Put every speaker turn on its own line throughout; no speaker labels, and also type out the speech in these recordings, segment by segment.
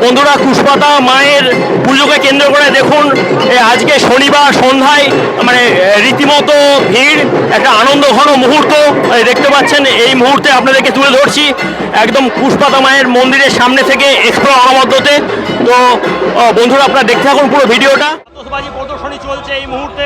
বন্ধুরা কুশপাতা মায়ের পুজোকে কেন্দ্র করে দেখুন আজকে শনিবার সন্ধ্যায় মানে রীতিমতো ভিড়, একটা আনন্দ ঘন মুহূর্ত দেখতে পাচ্ছেন, এই মুহূর্তে আপনাদেরকে তুলে ধরছি, একদম কুশপাতা মায়ের মন্দিরের সামনে থেকে এক্সপ্লোর অনবদ্যতে তো বন্ধুরা, আপনারা দেখতে থাকুন পুরো ভিডিওটা। প্রদর্শনী চলছে এই মুহূর্তে।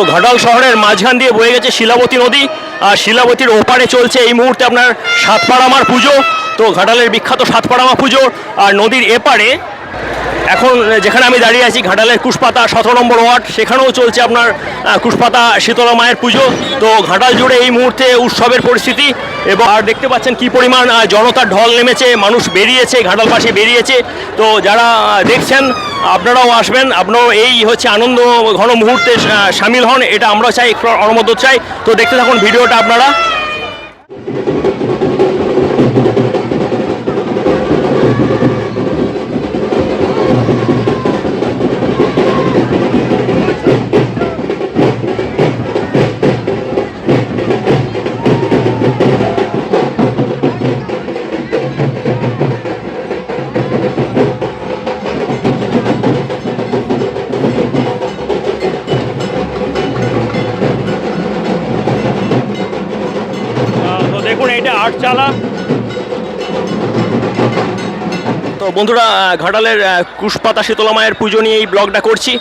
তো ঘাটাল শহরের মাঝখান দিয়ে বয়ে গেছে শিলাবতী নদী। আর শিলাবতীর ওপারে চলছে এই মুহূর্তে আপনার সাতপাড়ামার পুজো। তো ঘাটালের বিখ্যাত সাতপাড়ামা পুজো। আর নদীর এপারে এখন যেখানে আমি দাঁড়িয়ে আছি, ঘাটালের কুশপাতা সতেরো নম্বর ওয়ার্ড, সেখানেও চলছে আপনার কুশপাতা শীতলা মায়ের পুজো। তো ঘাটাল জুড়ে এই মুহূর্তে উৎসবের পরিস্থিতি এবং আর দেখতে পাচ্ছেন কি পরিমাণ জনতার ঢল নেমেছে, মানুষ বেরিয়েছে, ঘাটাল পাশে বেরিয়েছে। তো যারা দেখছেন আপনারাও আসবেন, আপনারাও এই হচ্ছে আনন্দ ঘন মুহূর্তে সামিল হন, এটা আমরাও চাই অনুমোদন চাই। তো দেখতে থাকুন ভিডিওটা আপনারা। এটা তো বন্ধুরা ঘাটালের কুশপাতা শীতলা মায়ের পুজো নিয়ে এই ব্লগটা করছি।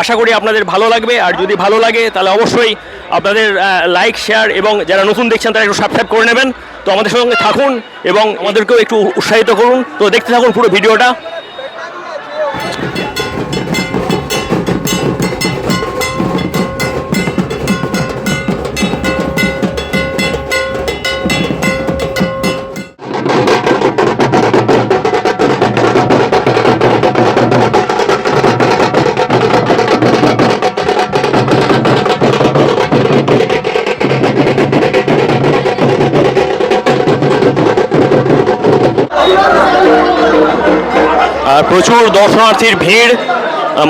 আশা করি আপনাদের ভালো লাগবে, আর যদি ভালো লাগে, তাহলে অবশ্যই আপনাদের লাইক শেয়ার এবং যারা নতুন দেখছেন, তারা একটু সাবস্ক্রাইব করে নেবেন। তো আমাদের সঙ্গে থাকুন, এবং আমাদেরকেও একটু উৎসাহিত করুন। তো দেখতে থাকুন পুরো ভিডিওটা। আর প্রচুর দর্শনার্থীর ভিড়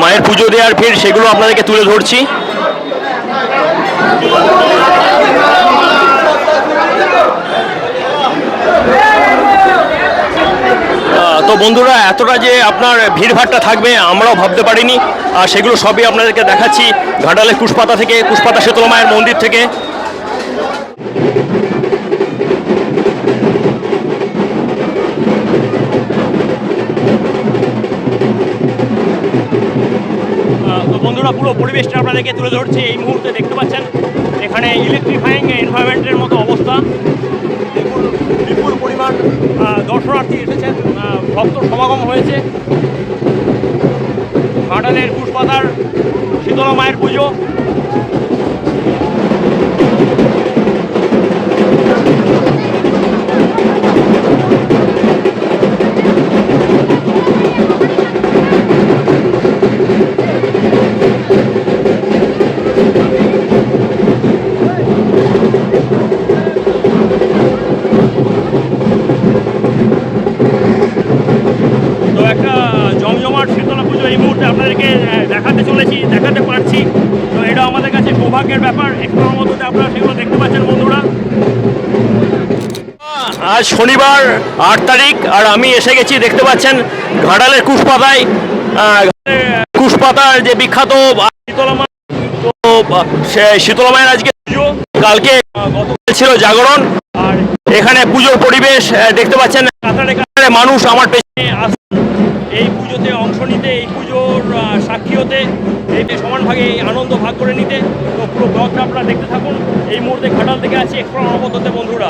মায়ের পুজো দেওয়ার ভিড়, সেগুলো আপনাদেরকে তুলে ধরছি। তো বন্ধুরা, এতটা যে আপনার ভিড়ভাড়টা থাকবে, আমরাও ভাবতে পারিনি। আর সেগুলো সবই আপনাদেরকে দেখাচ্ছি, ঘাটালে কুশপাতা থেকে, কুশপাতা শীতলা মায়ের মন্দির থেকে। বন্ধুরা পুরো পরিবেশটা আপনাদেরকে তুলে ধরছে। এই মুহূর্তে দেখতে পাচ্ছেন, এখানে ইলেকট্রিফাইং এনভায়রনমেন্টের মতো অবস্থা। বিপুল বিপুল পরিমাণ দর্শনার্থী এসেছেন ভক্ত সমাগম হয়েছে। ঘাটালের পুষ্পাতার শীতলা মায়ের পুজো। ব্যাপার একটু মধ্যে আপনারা সেগুলো দেখতে পাচ্ছেন বন্ধুরা। আজ শনিবার আট তারিখ আর আমি এসে গেছি দেখতে পাচ্ছেন ঘাটালের কুশপাতায়। কুশপাতার যে বিখ্যাত শীতলা মা তো আহ, মায়ের আজকে পুজো। কালকে ছিল জাগরণ আর এখানে পুজোর পরিবেশ দেখতে পাচ্ছেন মানুষ আমার পেছনে এই পুজোতে অংশ নিতে এই পুজোর সাক্ষী হতে ভাগে এই আনন্দ ভাগ করে নিতে তো পুরো ব্লগটা আপনারা দেখতে থাকুন। এই মুহূর্তে ঘাটাল থেকে আছি এক্সপ্লোর অনবদ্যতে বন্ধুরা।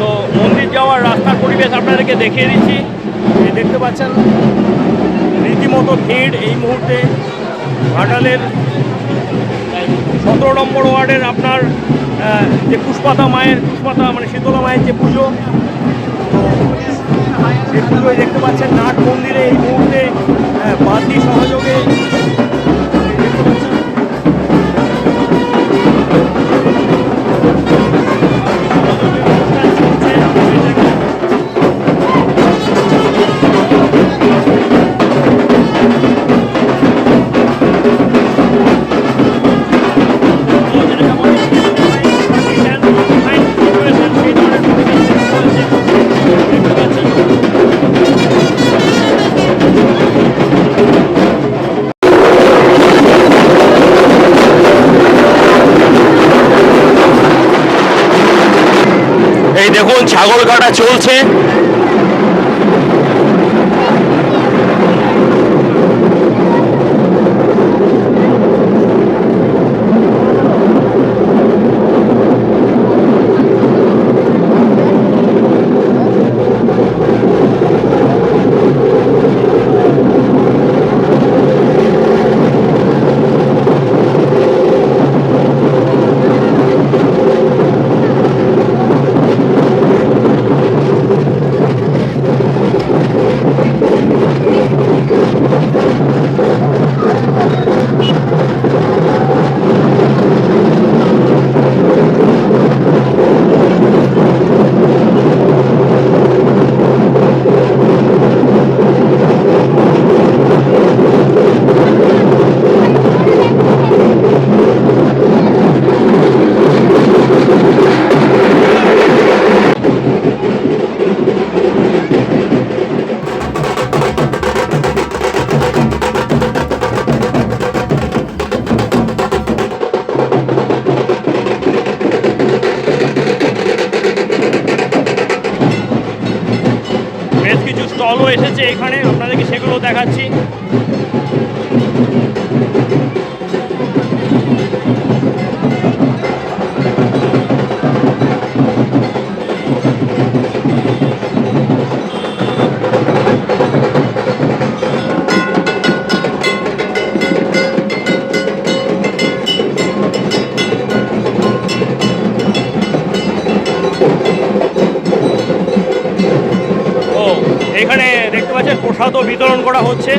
তো মন্দির যাওয়ার রাস্তার পরিবেশ আপনাদেরকে দেখিয়ে দিচ্ছি। দেখতে পাচ্ছেন, রীতিমতো ভিড় এই মুহূর্তে ঘাটালের। সতেরো নম্বর ওয়ার্ডের আপনার যে পুষ্পাতা মায়ের, পুষ্পাতা মানে শীতলা মায়ের যে পুজো এই পুজোয় দেখতে পাচ্ছেন নাট মন্দিরে এই মুহূর্তে বাদ্যি সহযোগে ছাগল কাটা চলছে। হচ্ছে।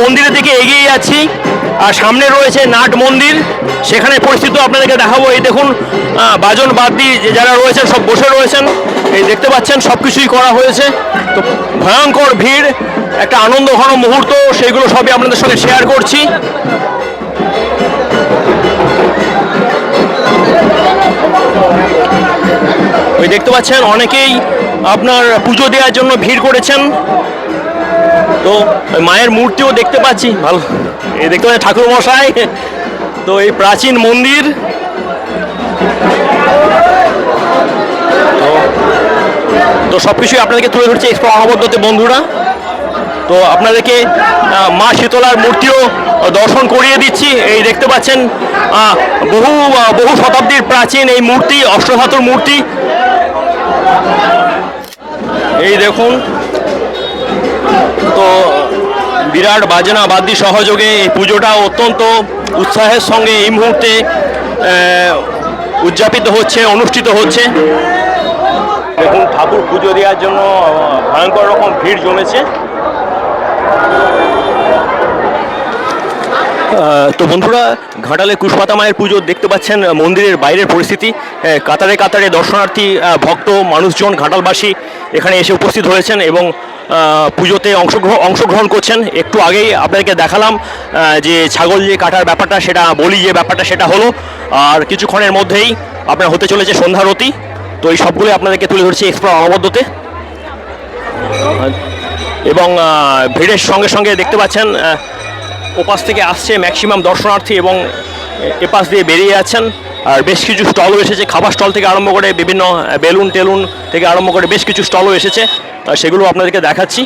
মন্দিরের দিকে এগিয়ে যাচ্ছি। আর সামনে রয়েছে নাট মন্দির। সেখানে পরিস্থিতি আপনাদেরকে দেখাবো। এই দেখুন বাজন বাদ্যি যে যারা রয়েছেন, সব বসে রয়েছেন। এই দেখতে পাচ্ছেন সব কিছুই করা হয়েছে। তো ভয়ঙ্কর ভিড়, একটা আনন্দ ঘন মুহূর্ত সেগুলো সবই আপনাদের সঙ্গে শেয়ার করছি। ওই দেখতে পাচ্ছেন, অনেকেই আপনার পুজো দেওয়ার জন্য ভিড় করেছেন। তো মায়ের মূর্তিও দেখতে পাচ্ছি। ভালো। এই দেখতে পাচ্ছি ঠাকুর মশাই। তো এই প্রাচীন মন্দির। তো সব কিছুই আপনাদেরকে তুলে ধরছে অনবদ্যতে বন্ধুরা। তো আপনাদেরকে মা শীতলার মূর্তিও দর্শন করিয়ে দিচ্ছি। এই দেখতে পাচ্ছেন বহু বহু শতাব্দীর প্রাচীন এই মূর্তি, অষ্টধাতুর মূর্তি। এই দেখুন। তো বিরাট বাজনা, বাদ্যি সহযোগে এই পুজোটা অত্যন্ত উৎসাহের সঙ্গে এই মুহূর্তে উদযাপিত হচ্ছে, অনুষ্ঠিত হচ্ছে। দেখুন, ঠাকুর পুজো দেওয়ার জন্য ভয়ঙ্কর রকম ভিড় জমেছে। তো বন্ধুরা, ঘাটালে কুশপাতা মায়ের পুজো দেখতে পাচ্ছেন মন্দিরের বাইরের পরিস্থিতি। কাতারে কাতারে দর্শনার্থী ভক্ত, মানুষজন, ঘাটালবাসী এখানে এসে উপস্থিত হয়েছেন এবং পুজোতে অংশগ্রহণ অংশগ্রহণ করছেন। একটু আগেই আপনাদেরকে দেখালাম যে ছাগল যে কাটার ব্যাপারটা, সেটা বলি যে ব্যাপারটা, সেটা হলো, আর কিছুক্ষণের মধ্যেই আপনার হতে চলেছে সন্ধ্যারতি তো এই সবগুলোই আপনাদেরকে তুলে ধরছি এক্সপ্লো অনবদ্যতে। এবং ভিড়ের সঙ্গে সঙ্গে দেখতে পাচ্ছেন ওপাশ থেকে আসছে ম্যাক্সিমাম দর্শনার্থী এবং এপাশ দিয়ে বেরিয়ে যাচ্ছেন। আর বেশ কিছু স্টলও এসেছে। খাবার স্টল থেকে আরম্ভ করে বিভিন্ন বেলুন টেলুন থেকে আরম্ভ করে বেশ কিছু স্টলও এসেছে। সেগুলো আপনাদেরকে দেখাচ্ছি।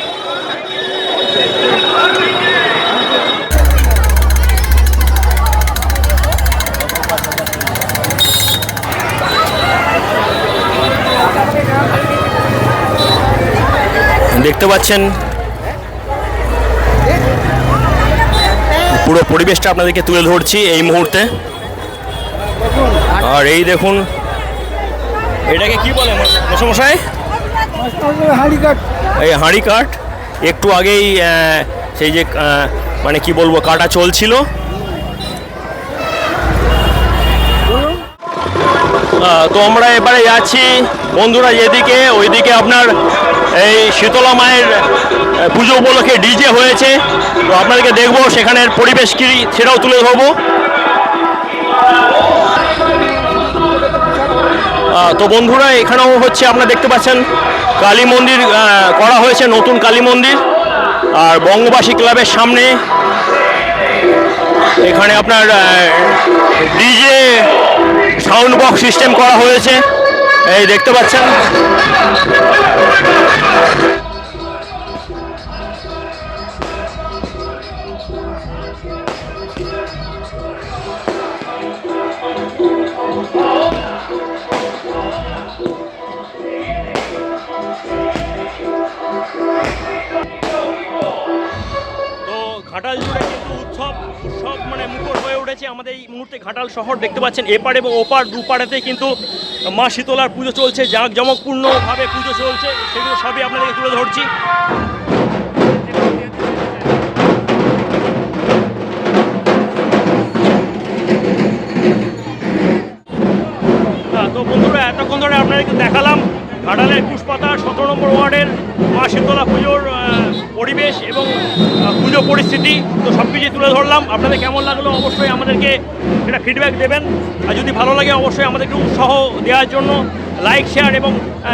দেখতে পাচ্ছেন পুরো পরিবেশটা আপনাদেরকে তুলে ধরছি এই মুহূর্তে। আর এই দেখুন, এটাকে কি বলে মশাই এই হাঁড়ি কাঠ। একটু আগেই সেই যে মানে কি বলব, কাটা চলছিল। তো আমরা এবারে যাচ্ছি বন্ধুরা যেদিকে, ওইদিকে আপনার এই শীতলা মায়ের পুজো উপলক্ষে ডিজে হয়েছে। তো আপনাদেরকে দেখব সেখানের পরিবেশ কি, সেটাও তুলে ধরবো। তো বন্ধুরা, এখানেও হচ্ছে আপনারা দেখতে পাচ্ছেন, কালী মন্দির করা হয়েছে নতুন কালী মন্দির। আর বঙ্গবাসী ক্লাবের সামনে এখানে আপনার ডিজে সাউন্ড বক্স সিস্টেম করা হয়েছে। এই দেখতে পাচ্ছেন? ঘাটাল জুড়ে কিন্তু উৎসব উৎসব মানে মুখর হয়ে উঠেছে আমাদের এই মুহূর্তে ঘাটাল শহর। দেখতে পাচ্ছেন এপার এবং ওপার দুপাড়েতে কিন্তু মা শীতলার পুজো চলছে, জাঁকজমকপূর্ণভাবে পুজো চলছে, সেগুলো সবই আপনাদেরকে তুলে ধরছি। তো বন্ধুরা, এতক্ষণ ধরে আপনাদেরকে দেখালাম ঘাটালের পুষ্পাতা সতেরো নম্বর ওয়ার্ডের মা শীতলা পুজোর পরিবেশ এবং পুজো পরিস্থিতি। তো সব কিছুই তুলে ধরলাম। আপনাদের কেমন লাগল অবশ্যই আমাদেরকে সেটা ফিডব্যাক দেবেন। আর যদি ভালো লাগে অবশ্যই আমাদেরকে উৎসাহ দেওয়ার জন্য লাইক শেয়ার এবং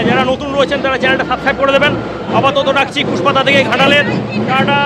যারা নতুন রয়েছেন তারা চ্যানেলটা সাবস্ক্রাইব করে দেবেন। আপাতত ডাকছি পুষ্পাতা থেকে ঘাটালের। টাটা!